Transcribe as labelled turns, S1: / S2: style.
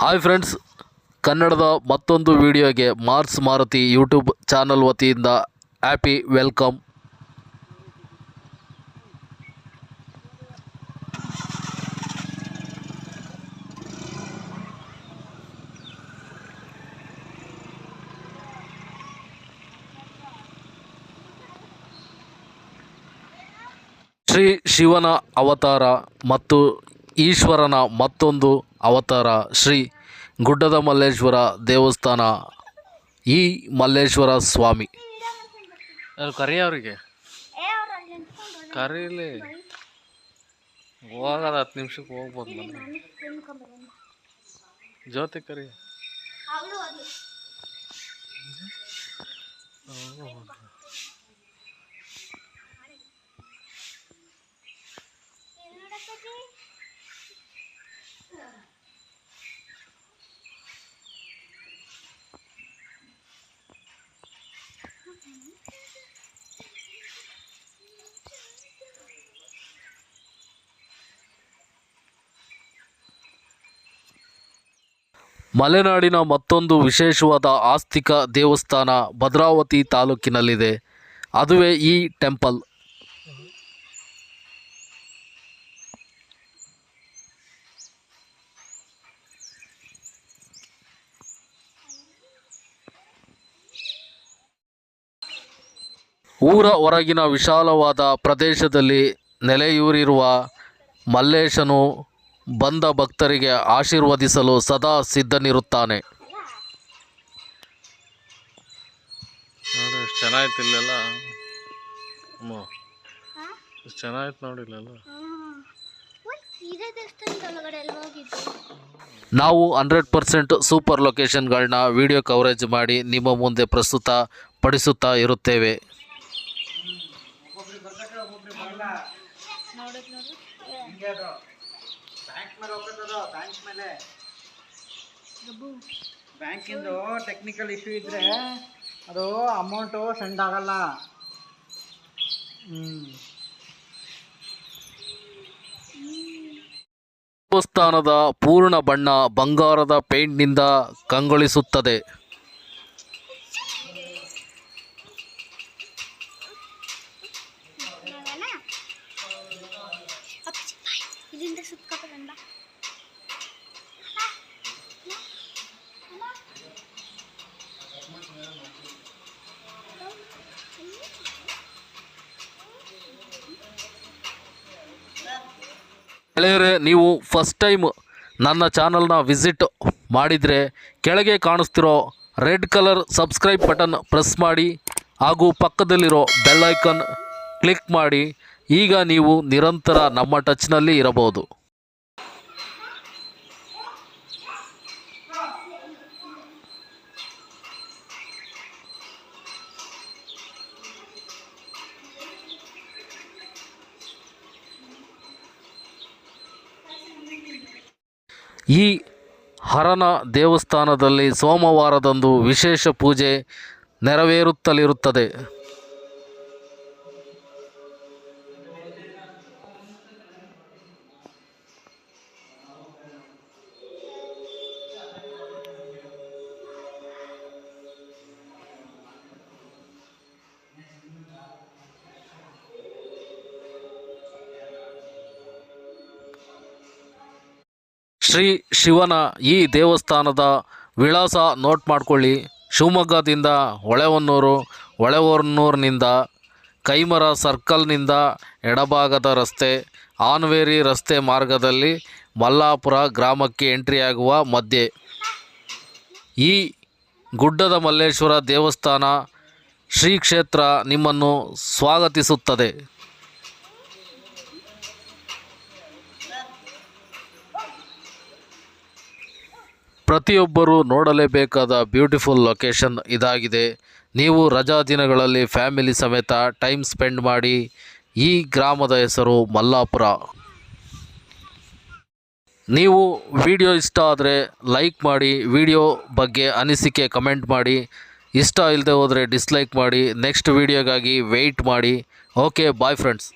S1: Hi friends, ಕನ್ನಡದ ಮತ್ತೊಂದು ವಿಡಿಯೋಗೆ ಮಾರ್ಸ್ ಮಾರುತಿ ಯೂಟ್ಯೂಬ್ ಚಾನಲ್ ವತಿಯಿಂದ ಹ್ಯಾಪಿ ವೆಲ್ಕಮ್. ಶ್ರೀ ಶಿವನ ಅವತಾರ ಮತ್ತು ಈಶ್ವರನ ಮತ್ತೊಂದು ಅವತಾರ ಶ್ರೀ ಗುಡ್ಡದ ಮಲ್ಲೇಶ್ವರ ದೇವಸ್ಥಾನ ಈ ಮಲ್ಲೇಶ್ವರ ಸ್ವಾಮಿ ಕರಿ ಅವ್ರಿಗೆ ಕರೀಲಿ ಹೋಗೋದು ಹತ್ತು ನಿಮಿಷಕ್ಕೆ ಹೋಗ್ಬೋದು ಮನೆ ಜ್ಯೋತಿ ಕರಿ ಮಲೆನಾಡಿನ ಮತ್ತೊಂದು ವಿಶೇಷವಾದ ಆಸ್ತಿಕ ದೇವಸ್ಥಾನ ಭದ್ರಾವತಿ ತಾಲೂಕಿನಲ್ಲಿದೆ. ಅದುವೇ ಈ ಟೆಂಪಲ್. ಊರ ಹೊರಗಿನ ವಿಶಾಲವಾದ ಪ್ರದೇಶದಲ್ಲಿ ನೆಲೆಯೂರಿರುವ ಮಲ್ಲೇಶನು ಬಂದ ಭಕ್ತರಿಗೆ ಆಶೀರ್ವದಿಸಲು ಸದಾ ಸಿದ್ಧನಿರುತ್ತಾನೆ. ಚೆನ್ನಾಯ್ತು ಇಲ್ಲೆಲ್ಲ. ನೋಡಿ ಇಲ್ಲೆಲ್ಲ
S2: ಇದೇ ದೇವಸ್ಥಾನದ ಒಳಗಡೆ ಎಲ್ಲ
S1: ನಾವು ಹಂಡ್ರೆಡ್ ಪರ್ಸೆಂಟ್ ಸೂಪರ್ ಲೊಕೇಶನ್ಗಳನ್ನ ವಿಡಿಯೋ ಕವರೇಜ್ ಮಾಡಿ ನಿಮ್ಮ ಮುಂದೆ ಪ್ರಸ್ತುತ ಪಡಿಸುತ್ತಾ ಇರುತ್ತೇವೆ.
S3: ಬ್ಯಾಂಕಿಂದು ಟೆಕ್ನಿಕಲ್ ಇಶ್ಯೂ ಇದ್ರೆ ಅದು ಅಮೌಂಟು ಸೆಂಡ್ ಆಗಲ್ಲ. ಹ್ಞೂ
S1: ದೇವಸ್ಥಾನದ ಪೂರ್ಣ ಬಣ್ಣ ಬಂಗಾರದ ಪೇಂಟ್ನಿಂದ ಕಂಗೊಳಿಸುತ್ತದೆ.
S2: ಸುತ್ಕೊಬರೋಣ ಬಾ
S1: ಗೆಳೆಯರೆ, ನೀವು ಫಸ್ಟ್ ಟೈಮ್ ನನ್ನ ಚಾನಲ್ನ ವಿಸಿಟ್ ಮಾಡಿದರೆ ಕೆಳಗೆ ಕಾಣಿಸ್ತಿರೋ red colour subscribe button press ಮಾಡಿ, ಹಾಗೂ ಪಕ್ಕದಲ್ಲಿರೋ ಬೆಲ್ಲೈಕನ್ ಕ್ಲಿಕ್ ಮಾಡಿ, ಈಗ ನೀವು ನಿರಂತರ ನಮ್ಮ ಟಚ್ನಲ್ಲಿ ಇರಬಹುದು. ಈ ಹರನ ದೇವಸ್ಥಾನದಲ್ಲಿ ಸೋಮವಾರದಂದು ವಿಶೇಷ ಪೂಜೆ ನೆರವೇರುತ್ತಲಿರುತ್ತದೆ. ಶ್ರೀ ಶಿವನ ಈ ದೇವಸ್ಥಾನದ ವಿಳಾಸ ನೋಟ್ ಮಾಡ್ಕೊಳ್ಳಿ. ಶಿವಮೊಗ್ಗದಿಂದ ಹೊಳೆಹೊನ್ನೂರು, ಹೊಳೆಹೊನ್ನೂರಿನಿಂದ ಕೈಮರ ಸರ್ಕಲ್ನಿಂದ ಎಡಭಾಗದ ರಸ್ತೆ, ಆನ್ವೇರಿ ರಸ್ತೆ ಮಾರ್ಗದಲ್ಲಿ ಮಲ್ಲಾಪುರ ಗ್ರಾಮಕ್ಕೆ ಎಂಟ್ರಿಯಾಗುವ ಮಧ್ಯೆ. ಈ ಗುಡ್ಡದ ಮಲ್ಲೇಶ್ವರ ದೇವಸ್ಥಾನ ಶ್ರೀ ಕ್ಷೇತ್ರ ನಿಮ್ಮನ್ನು ಸ್ವಾಗತಿಸುತ್ತದೆ. ಪ್ರತಿಯೊಬ್ಬರೂ ನೋಡಲೇಬೇಕಾದ ಬ್ಯೂಟಿಫುಲ್ ಲೊಕೇಶನ್ ಇದಾಗಿದೆ. ನೀವು ರಜಾ ದಿನಗಳಲ್ಲಿ ಫ್ಯಾಮಿಲಿ ಸಮೇತ ಟೈಮ್ ಸ್ಪೆಂಡ್ ಮಾಡಿ, ಈ ಗ್ರಾಮದ ಹೆಸರು ಮಲ್ಲಾಪುರ. ನೀವು ವಿಡಿಯೋ ಇಷ್ಟ ಆದರೆ ಲೈಕ್ ಮಾಡಿ, ವಿಡಿಯೋ ಬಗ್ಗೆ ಅನಿಸಿಕೆ ಕಮೆಂಟ್ ಮಾಡಿ. ಇಷ್ಟ ಇಲ್ಲದೆ ಹೋದರೆ ಡಿಸ್ಲೈಕ್ ಮಾಡಿ, ನೆಕ್ಸ್ಟ್ ವಿಡಿಯೋಗಾಗಿ ವೆಯ್ಟ್ ಮಾಡಿ. Okay, bye friends.